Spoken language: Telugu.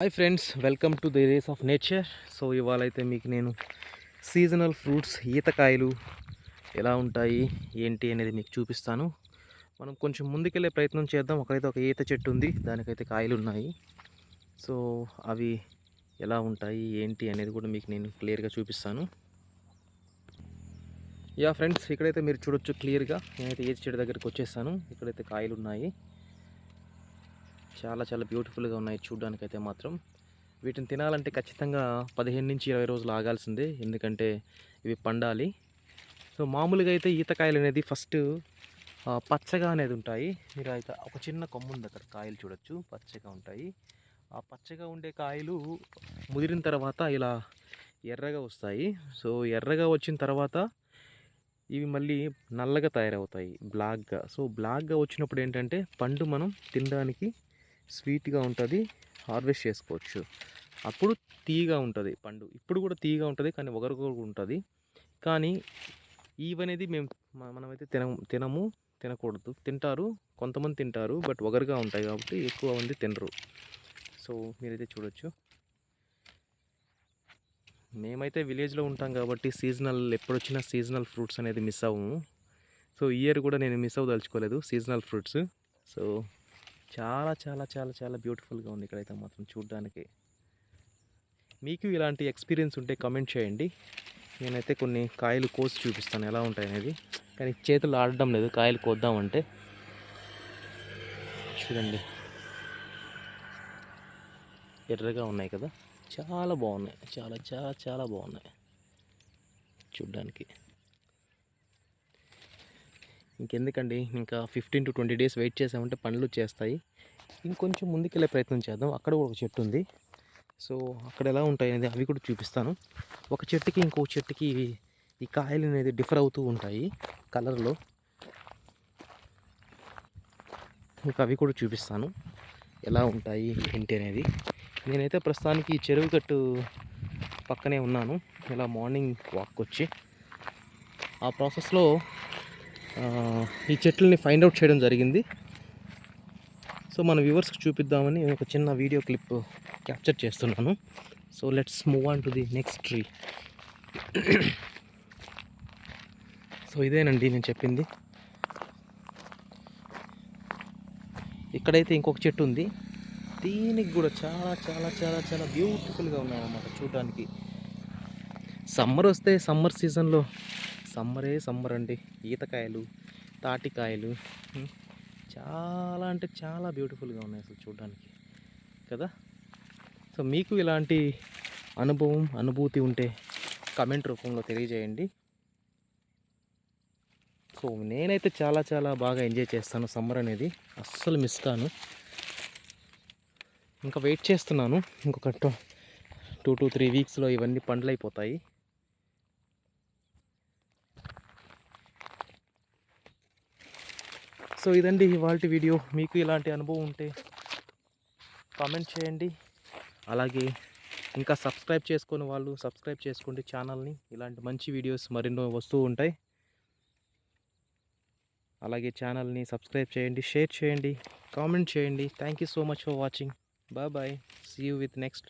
Hi friends welcome to the race of nature so ఇవాళ అయితే మీకు నేను సీజనల్ ఫ్రూట్స్ ఈతకాయలు ఎలా ఉంటాయి ఏంటి అనేది మీకు చూపిస్తాను. మనం కొంచెం ముందుకెళ్ళే ప్రయత్నం చేద్దాం. అక్కడైతే ఒక ఈత చెట్టు ఉంది దానికైతే కాయలు ఉన్నాయి. సో అవి ఎలా ఉంటాయి ఏంటి అనేది కూడా మీకు నేను క్లియర్గా చూపిస్తాను. యా ఫ్రెండ్స్ ఇక్కడైతే మీరు చూడొచ్చు క్లియర్గా నేనైతే ఈత చెట్టు దగ్గరికి వచ్చేసాను. ఇక్కడైతే కాయలు ఉన్నాయి. చాలా చాలా బ్యూటిఫుల్గా ఉన్నాయి చూడడానికి అయితే మాత్రం. వీటిని తినాలంటే ఖచ్చితంగా పదిహేను నుంచి ఇరవై రోజులు ఆగాల్సిందే ఎందుకంటే ఇవి పండాలి. సో మామూలుగా అయితే ఈతకాయలు అనేది ఫస్ట్ పచ్చగా అనేది ఉంటాయి. మీరు అయితే ఒక చిన్న కొమ్ము ఉంది అక్కడ కాయలు చూడొచ్చు పచ్చగా ఉంటాయి. ఆ పచ్చగా ఉండే కాయలు ముదిరిన తర్వాత ఇలా ఎర్రగా వస్తాయి. సో ఎర్రగా వచ్చిన తర్వాత ఇవి మళ్ళీ నల్లగా తయారవుతాయి బ్లాక్గా. సో బ్లాక్గా వచ్చినప్పుడు ఏంటంటే పండు మనం తినడానికి స్వీట్గా ఉంటుంది హార్వెస్ట్ చేసుకోవచ్చు. అప్పుడు తీగా ఉంటుంది పండు. ఇప్పుడు కూడా తీగా ఉంటుంది కానీ ఒకరికొకరు ఉంటుంది. కానీ ఇవనేది మేము మనమైతే తిన తినము తినకూడదు. తింటారు కొంతమంది తింటారు బట్ ఒగరుగా ఉంటాయి కాబట్టి ఎక్కువ మంది తినరు. సో మీరైతే చూడొచ్చు. మేమైతే విలేజ్లో ఉంటాం కాబట్టి సీజనల్ ఎప్పుడొచ్చినా సీజనల్ ఫ్రూట్స్ అనేది మిస్ అవ్వము. సో ఇయర్ కూడా నేను మిస్ అవ్వదలుచుకోలేదు సీజనల్ ఫ్రూట్స్. సో చాలా చాలా చాలా చాలా బ్యూటిఫుల్గా ఉంది ఇక్కడైతే మాత్రం చూడడానికి. మీకు ఇలాంటి ఎక్స్పీరియన్స్ ఉంటే కమెంట్ చేయండి. నేనైతే కొన్ని కాయలు కోసి చూపిస్తాను ఎలా ఉంటాయి అనేది. కానీ చేతులు ఆడడం లేదు కాయలు కోద్దామంటే. చూడండి. ఎర్రగా ఉన్నాయి కదా. చాలా బాగున్నాయి. చాలా చాలా చాలా బాగున్నాయి. చూడ్డానికి. ఇంకెందుకండి? ఇంకా fifteen to twenty days wait చేసామంటే పనులు చేస్తాయి ఇంకొంచెం ముందుకెళ్ళే ప్రయత్నం చేద్దాం. అక్కడ కూడా ఒక చెట్టు ఉంది. సో అక్కడ ఎలా ఉంటాయి అనేది అవి కూడా చూపిస్తాను. ఒక చెట్టుకి ఇంకో చెట్టుకి ఈ కాయలు అనేది డిఫర్ అవుతూ ఉంటాయి కలర్లో ఇంకా అవి కూడా చూపిస్తాను. ఎలా ఉంటాయి ఏంటి అనేది. నేనైతే ప్రస్తుతానికి చెరువు గట్టు పక్కనే ఉన్నాను. ఇలా మార్నింగ్ వాక్ వచ్చి. ఆ ప్రాసెస్లో ఈ చెట్లని ఫైండ్ అవుట్ చేయడం జరిగింది. సో మన వ్యూవర్స్కి చూపిద్దామని ఒక చిన్న వీడియో క్లిప్ క్యాప్చర్ చేస్తున్నాను. So let's move on to the next tree so ఇదేనండి నేను చెప్పింది. ఇక్కడైతే ఇంకొక చెట్టు ఉంది. దీనికి కూడా చాలా చాలా చాలా చాలా బ్యూటిఫుల్గా ఉన్నాయన్నమాట చూడడానికి. సమ్మర్ వస్తే సమ్మర్ సీజన్లో సమ్మరే సమ్మర్ అండి. ఈతకాయలు తాటికాయలు చాలా అంటే చాలా బ్యూటిఫుల్గా ఉన్నాయి అసలు చూడడానికి. కదా? సో మీకు ఇలాంటి అనుభవం అనుభూతి ఉంటే కమెంట్ రూపంలో తెలియజేయండి. సో నేనైతే చాలా చాలా బాగా ఎంజాయ్ చేస్తాను సమ్మర్ అనేది. అస్సలు మిస్ కాను. ఇంకా వెయిట్ చేస్తున్నాను. ఇంకొక టూ టూ త్రీ వీక్స్లో ఇవన్నీ పండ్లు అయిపోతాయి సో ఇదండి ఇవాళ వీడియో. మీకు ఇలాంటి అనుభవం ఉంటే కామెంట్ చేయండి. అలాగే ఇంకా సబ్స్క్రైబ్ చేసుకుని వాళ్ళు సబ్స్క్రైబ్ చేసుకోండి ఛానల్ని. ఇలాంటి మంచి వీడియోస్ మరెన్నో వస్తూ ఉంటాయి. అలాగే ఛానల్ని సబ్స్క్రైబ్ చేయండి షేర్ చేయండి కామెంట్ చేయండి. Thank you so much for watching bye bye see you with next